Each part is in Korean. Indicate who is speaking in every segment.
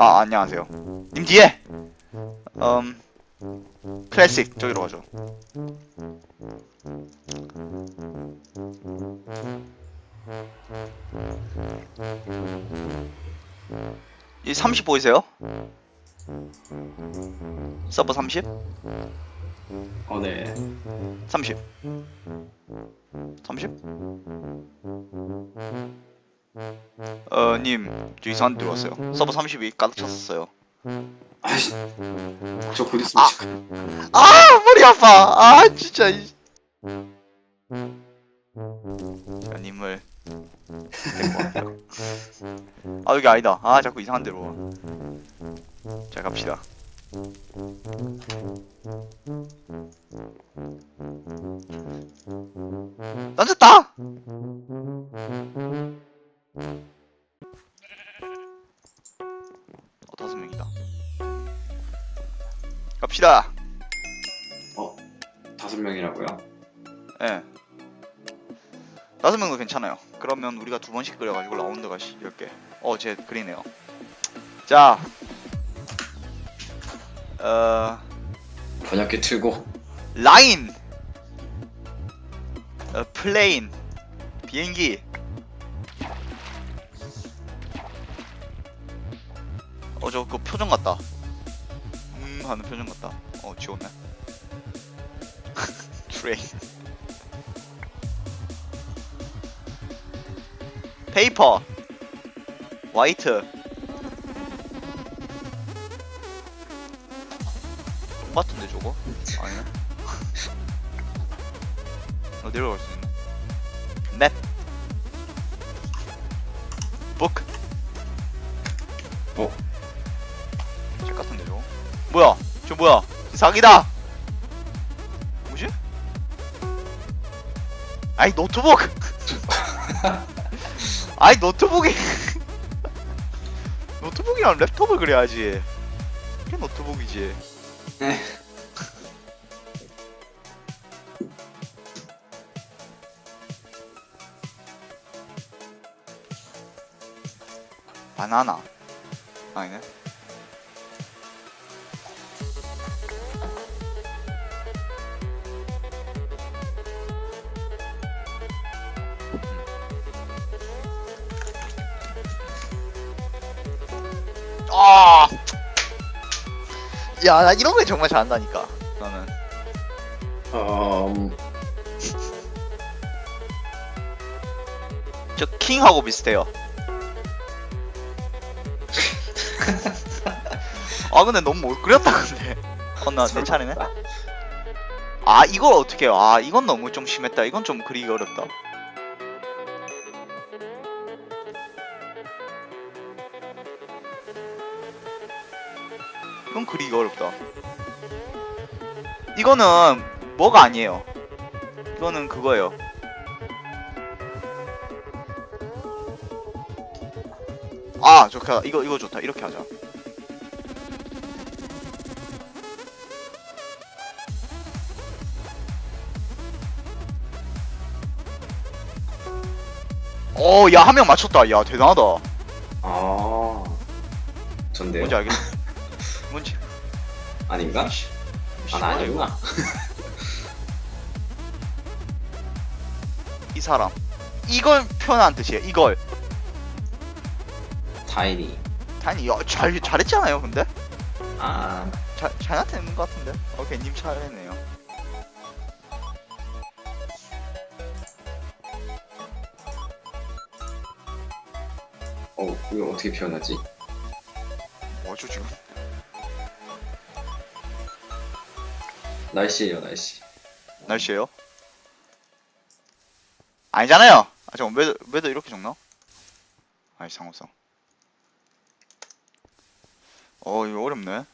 Speaker 1: 아 안녕하세요 님 뒤에 음 클래식 저기로 가죠 이 30 보이세요? 서버 30?
Speaker 2: 어, 네.
Speaker 1: 30 30? 어, 님, 저 이상한 데 들어왔어요. 서버 30이 가득 찼었어요.
Speaker 2: 아이씨. 저곧 있으면
Speaker 1: 아.
Speaker 2: 아.
Speaker 1: 아, 머리 아파! 아, 진짜. 이- 자, 님을. 아, 여기 아니다. 아, 자꾸 이상한 데로 와. 자, 갑시다. 던졌다! 어, 다섯 명이다. 갑시다.
Speaker 2: 다섯 명이라고요?
Speaker 1: 예. 다섯 명도 괜찮아요. 그러면 우리가 두 번씩 그려가지고 라운드가 10개. 어, 제 그리네요. 자. 어,
Speaker 2: 번역기 틀고.
Speaker 1: 라인. 어, 플레인. 비행기. 어, 저 그 표정 같다. 음, 하는 표정 같다. 어, 지웠네. 트레인. 페이퍼. 화이트. 똥 같은데 저거? 아니네. 어 내려갈 수 있네. 맵. 북.
Speaker 2: 어?
Speaker 1: 책 같은데 저거? 뭐야? 저 뭐야? 사기다. 뭐지? 아이 노트북. 아이 노트북이. 노트북이랑 랩톱을 그려야지. 이게 노트북이지.
Speaker 2: 에.
Speaker 1: 바나나. 아니네. 야, 나 이런 거 정말 잘한다니까. 나는.
Speaker 2: 음,
Speaker 1: 저 킹하고 비슷해요. 아 근데 너무 못 그렸다 근데. 어나 내 차례네. 아 이걸 어떻게 해요? 아 이건 너무 좀 심했다. 이건 좀 그리기 어렵다. 그리기 어렵다. 이거는 뭐가 아니에요. 이거는 그거예요. 아, 좋다. 이거 이거 좋다. 이렇게 하자. 어, 야, 한 명 맞췄다. 야, 대단하다.
Speaker 2: 아. 전데요?
Speaker 1: 뭔지 알겠어.
Speaker 2: 아닌가?
Speaker 1: 씨,
Speaker 2: 아, 나 아니구나.
Speaker 1: 이 사람. 이걸 표현한 뜻이에요. 이걸. 다니, 야, 잘 잘했잖아요. 근데
Speaker 2: 아.
Speaker 1: 잘 잘나타낸 것 같은데. 오케이, 님 잘했네요.
Speaker 2: 어, 이거 어떻게 표현하지?
Speaker 1: 뭐죠 지금?
Speaker 2: 날씨예요, 날씨.
Speaker 1: 날씨예요? 아니잖아요. 아 잠깐 왜도 왜도 이렇게 적나? 아이 상호성. 어 이거 어렵네.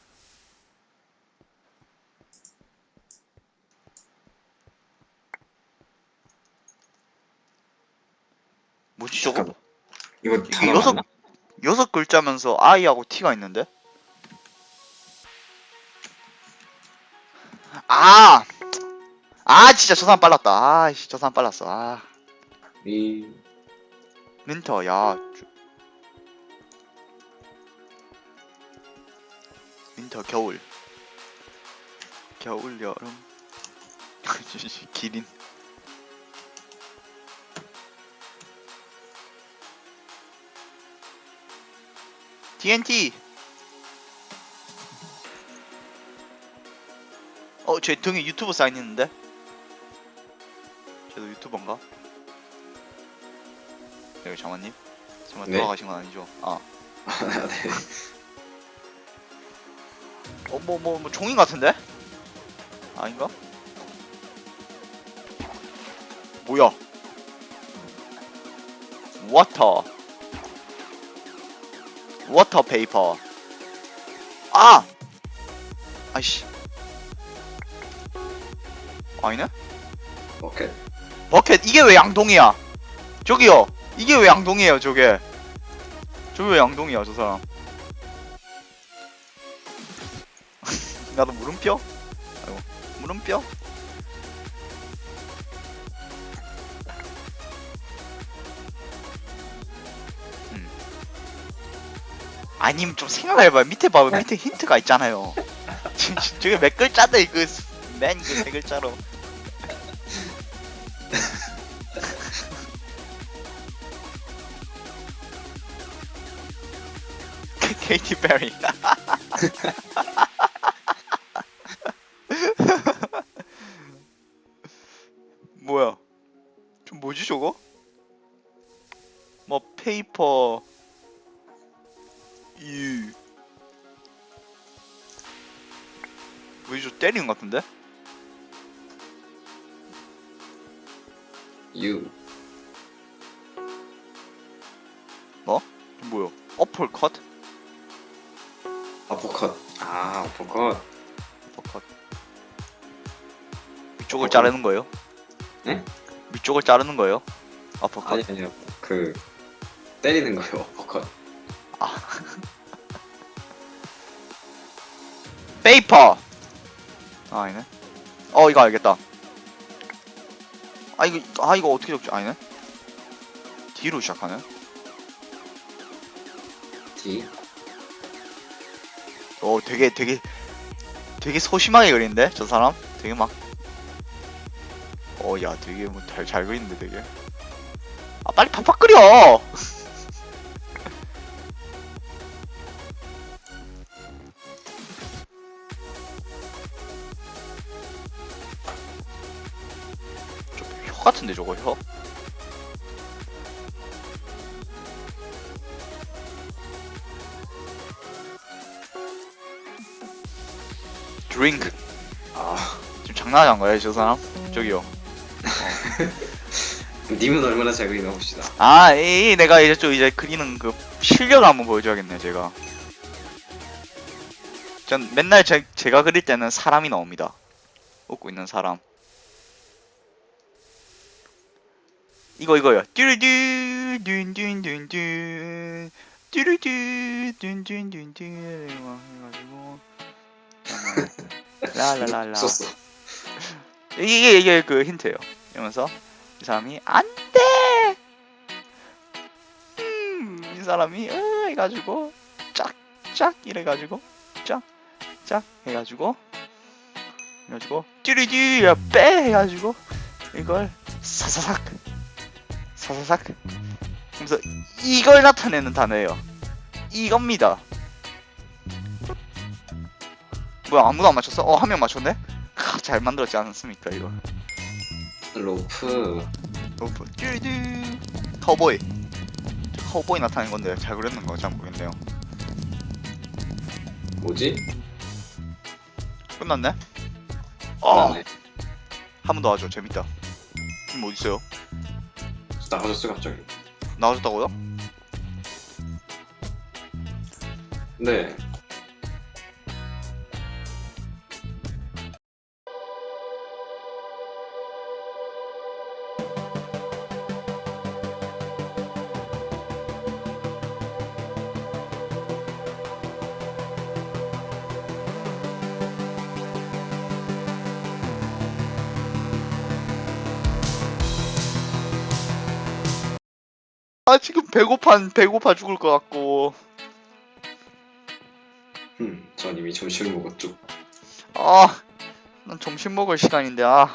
Speaker 1: 뭐지 저거?
Speaker 2: 잠깐만. 이거 단어
Speaker 1: 여섯
Speaker 2: 맞나?
Speaker 1: 여섯 글자면서 I하고 T가 있는데? 아! 아 진짜 저 사람 빨랐다. 아이씨 저 사람 빨랐어. 아.
Speaker 2: 이
Speaker 1: 멘터 야 주- 윈터 겨울. 겨울 여름. 기린. TNT 어, 제 등에 유튜브 사인 있는데? 쟤도 유튜버인가? 여기 장관님? 정말
Speaker 2: 네.
Speaker 1: 돌아가신 건 아니죠? 아,
Speaker 2: 네.
Speaker 1: 어, 뭐, 뭐, 뭐, 종인 같은데? 아닌가? 뭐야? 워터. 워터 페이퍼. 아! 아이씨. 아니네?
Speaker 2: 오케이.
Speaker 1: 버켓, 이게 왜 양동이야? 저기요! 이게 왜 양동이에요, 저게? 저게 왜 양동이야, 저 사람? 나도 물음표? 아이고, 물음표? 음. 아님 좀 생각해봐 밑에 봐봐 밑에 힌트가 있잖아요 저게 몇 글자인데 이거 맨 이거 세 글자로 케이티 베리 뭐야 좀 뭐지 저거? 뭐 페이퍼 이 뭐지 저 때리는 것 같은데?
Speaker 2: 유.
Speaker 1: 뭐야 어플 컷?
Speaker 2: 어퍼컷. 아, 어퍼컷.
Speaker 1: 어플컷 위쪽을
Speaker 2: 어플.
Speaker 1: 자르는 거예요?
Speaker 2: 네?
Speaker 1: 위쪽을 자르는 거예요? 어플컷
Speaker 2: 아니, 아니요. 그, 때리는 거요, 어퍼컷.
Speaker 1: 페이퍼 아 아니네 어 이거 알겠다 아 이거 아 이거 어떻게 적지 아니네 D로 시작하네
Speaker 2: D.
Speaker 1: 어 되게 되게 되게 소심하게 그리는데? 저 사람? 되게 막 어 야 되게 뭐 잘 잘 그리는데 되게. 아 빨리 팍팍 그려! 저 혀 같은데 저거 혀 장난하는 거예요 저 사람? 저기요
Speaker 2: 님은 얼마나 잘 그리나 봅시다.
Speaker 1: 아, 이, 이 내가 이제 좀 이제 그리는 그 실력을 한번 보여줘야겠네, 제가. 전 맨날 제, 제가 그릴 때는 사람이 나옵니다. 웃고 있는 사람. 이거 이거요. 뚜루뚜 둔둔둔둔 뚜루뚜 둔둔둔둔 해가지고 라라라라
Speaker 2: 썼어.
Speaker 1: 이게 이게 그 힌트예요. 이러면서 이 사람이 안 돼. 음, 이 사람이 으 해가지고 짝짝 이래가지고 짝짝 해가지고 해가지고 띠리디 빼 해가지고 이걸 사사삭 사사삭 그래서 이걸 나타내는 단어예요. 이겁니다. 뭐야 아무도 안 맞췄어? 어 한 명 맞췄네? 크, 잘 만들었지 않습니까 이거?
Speaker 2: 로프.
Speaker 1: 로프 쭈드 카우보이 카우보이 나타낸 건데 잘 그렸는 거잘 모르겠네요
Speaker 2: 뭐지?
Speaker 1: 끝났네? 어!
Speaker 2: 네.
Speaker 1: 한 번 더 하죠 재밌다 팀 어딨어요?
Speaker 2: 나가졌어, 갑자기.
Speaker 1: 나와줬다고요?
Speaker 2: 네.
Speaker 1: 아 지금 배고파 배고파 죽을 것 같고
Speaker 2: 음, 전 이미 점심을 먹었죠.
Speaker 1: 아, 난 점심 먹을 시간인데, 아.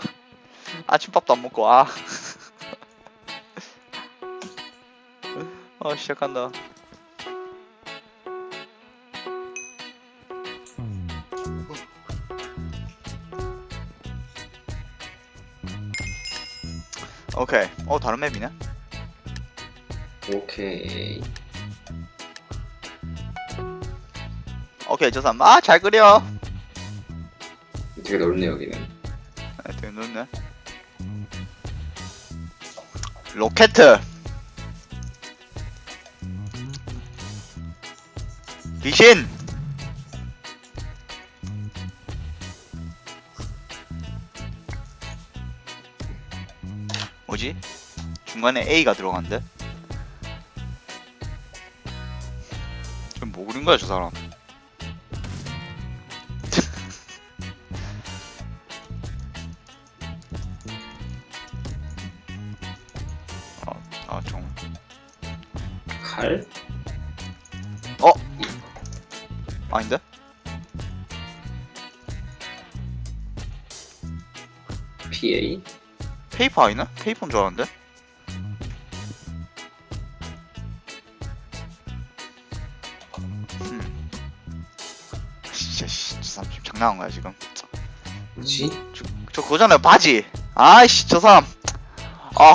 Speaker 1: 아침밥도 안 먹고, 아. 아, 시작한다. 오케이. 어, 다른 맵이네?
Speaker 2: 오케이.
Speaker 1: 오케이, 저 사람. 아, 잘 그려.
Speaker 2: 되게 넓네 여기는.
Speaker 1: 아, 되게 넓네. 로켓. 귀신. 뭐지? 중간에 A가 들어간대? 거야, 저 사람? 아, 정.
Speaker 2: 칼?
Speaker 1: 아닌데?
Speaker 2: PA?
Speaker 1: 페이퍼 아니나? 페이퍼인 줄 알았는데? 저 장난한 거야 지금.
Speaker 2: 뭐지?
Speaker 1: 저 그거잖아요 바지. 아이씨 저 사람. 아.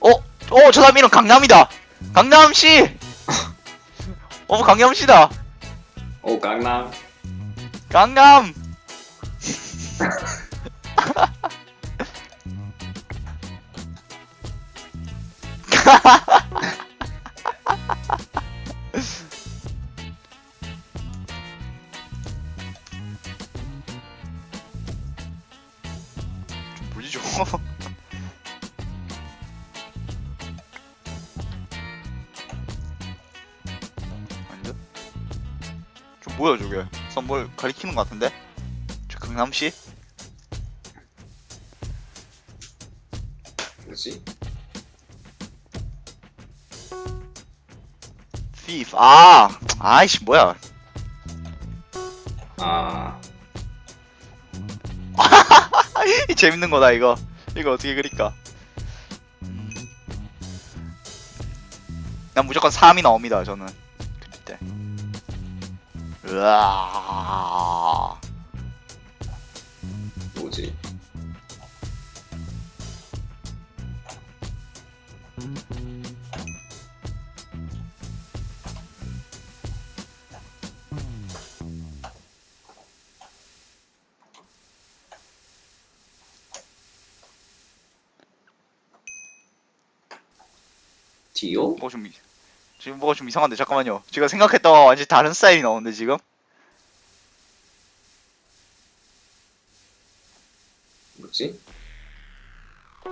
Speaker 1: 어, 어, 저 사람 이름 강남이다. 강남 씨. 어, 강남 씨다.
Speaker 2: 오 강남.
Speaker 1: 강남. 뭐야 저게? 선뭘 가리키는 것 같은데? 저 강남 씨?
Speaker 2: 뭐지?
Speaker 1: thief. 아, 아이씨 뭐야?
Speaker 2: 아
Speaker 1: 이 재밌는 거다 이거. 이거 어떻게 그릴까? 난 무조건 3이 나옵니다 저는 그릴 때. 으아.
Speaker 2: 뭐지? 디오?
Speaker 1: 뭐가 좀 이- 지금 뭐가 좀 이상한데 잠깐만요. 제가 생각했던 완전 히 다른 스타일이 나오는데 지금.
Speaker 2: 뭐지?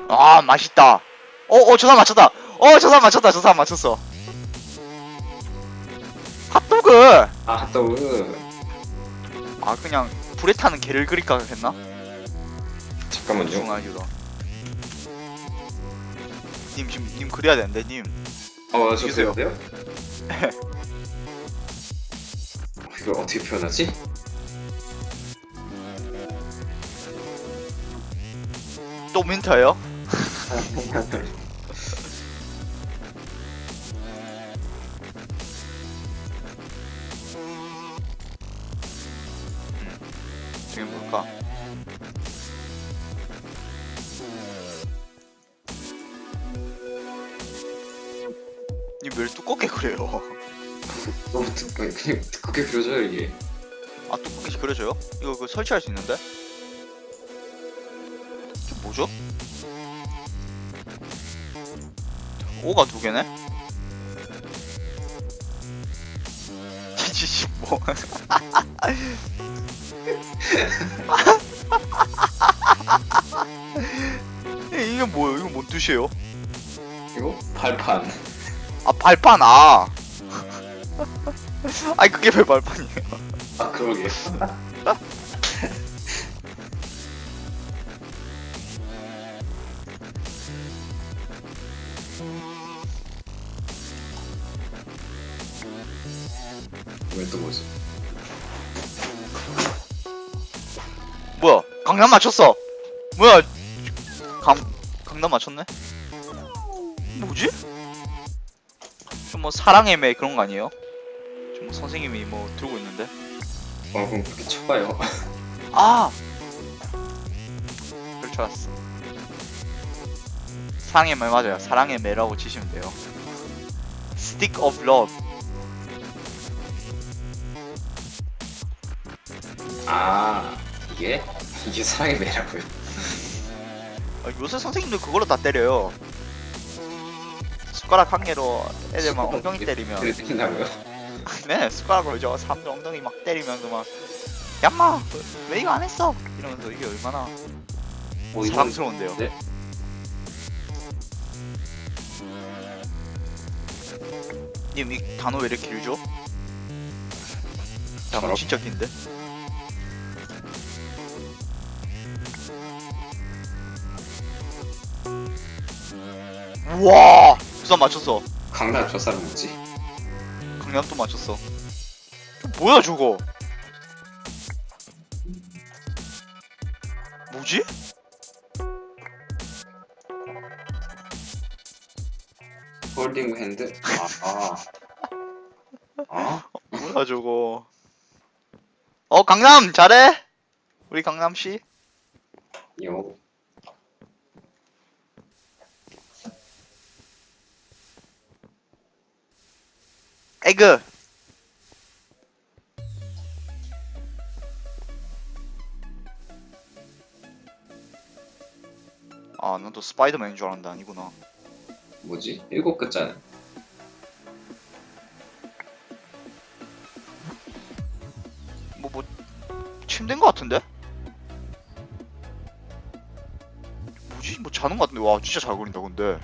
Speaker 1: 아 맛있다. 어, 어, 저 사람 맞췄다. 어, 저 사람 맞췄다. 저 사람 맞췄어. 핫도그.
Speaker 2: 아 핫도그.
Speaker 1: 아 그냥 불에 타는 개를 그릴까 했나?
Speaker 2: 잠깐만요.
Speaker 1: 중아유로. 님 지금 님 그려야 되는데 님.
Speaker 2: 어. 돼요? 이걸 어떻게 표현하지?
Speaker 1: 또 민터예요? 두껍게 그려요?
Speaker 2: 너무 두, 아니, 그냥 두껍게 그려져요 이게.
Speaker 1: 아 두껍게 그려져요? 이거 그 설치할 수 있는데? 저 뭐죠? 오가 두 개네? 지지 뭐? 이게 뭐예요? 이거 뭔 뜻이에요?
Speaker 2: 이거 발판.
Speaker 1: 아 발판 아. 아니 그게 왜 발판이에요?
Speaker 2: 아 그러게. 왜또 뭐지?
Speaker 1: 뭐야 강남 맞췄어 뭐야 강 강남 맞췄네 뭐지 좀 뭐 사랑의 매 그런 거 아니에요? 좀 뭐 선생님이 뭐 들고 있는데?
Speaker 2: 어 그럼 그렇게 쳐봐요.
Speaker 1: 아! 그럴 줄 알았어. 사랑의 매 맞아요. 사랑의 매라고 치시면 돼요. Stick of Love.
Speaker 2: 아 이게? 이게 사랑의 매라고요.
Speaker 1: 아, 요새 선생님들 그걸로 다 때려요 숟가락 한 개로 애들 막 엉덩이 때리면
Speaker 2: 그래 때린다고요?
Speaker 1: 네 숟가락으로 저 사람들 엉덩이 막 때리면서 막 얌마 왜 이거 안 했어 이러면서 이게 얼마나
Speaker 2: 어, 이거-
Speaker 1: 사랑스러운데요
Speaker 2: 네?
Speaker 1: 님 이 단어 왜 이렇게 길죠? 단어. 진짜 긴데 우와 부산 맞췄어
Speaker 2: 강남 저 사람 뭐지?
Speaker 1: 강남도 맞췄어 뭐야 저거 뭐지?
Speaker 2: 홀딩 핸드? 아, 아. 아?
Speaker 1: 뭐야 저거 어 강남 잘해 우리 강남 씨
Speaker 2: 요.
Speaker 1: 에그 아 난 또 스파이더맨인 줄 알았는데 아니구나
Speaker 2: 뭐지? 일곱 글자는?
Speaker 1: 뭐뭐 침대인 것 같은데? 뭐지? 뭐 자는 것 같은데 와 진짜 잘 그린다 근데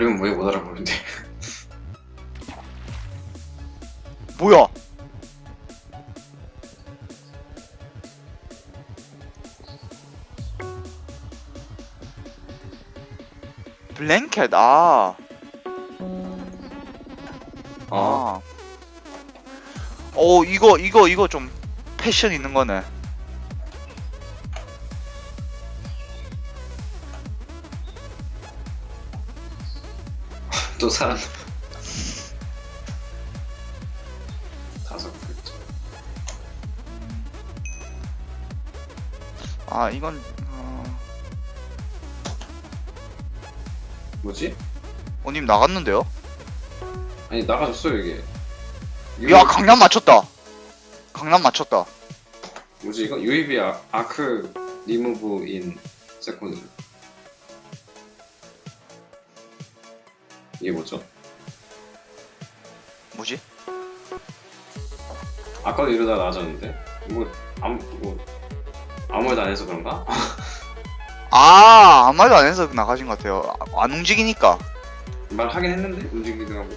Speaker 2: 그리면 왜못 알아보는데?
Speaker 1: 뭐야 블랭켓 아
Speaker 2: 아,
Speaker 1: 아. 어 이거 이거 이거 좀 패션 있는 거네.
Speaker 2: 또 사람. 다섯 글자.
Speaker 1: 아 이건 어...
Speaker 2: 뭐지?
Speaker 1: 어 님 나갔는데요?
Speaker 2: 아니 나가줬어요 이게.
Speaker 1: 야 강남 맞췄다. 강남 맞췄다.
Speaker 2: 뭐지 이거? UAB 아, 아크 리무브 인 세컨드. 이게 뭐죠?
Speaker 1: 뭐지?
Speaker 2: 아까도 이러다 나아졌는데 이거 아무 이거 아무 말도 안 해서 그런가?
Speaker 1: 아 아무 말도 안 해서 나가신 것 같아요. 아, 안 움직이니까.
Speaker 2: 말 하긴 했는데 움직이기도 하고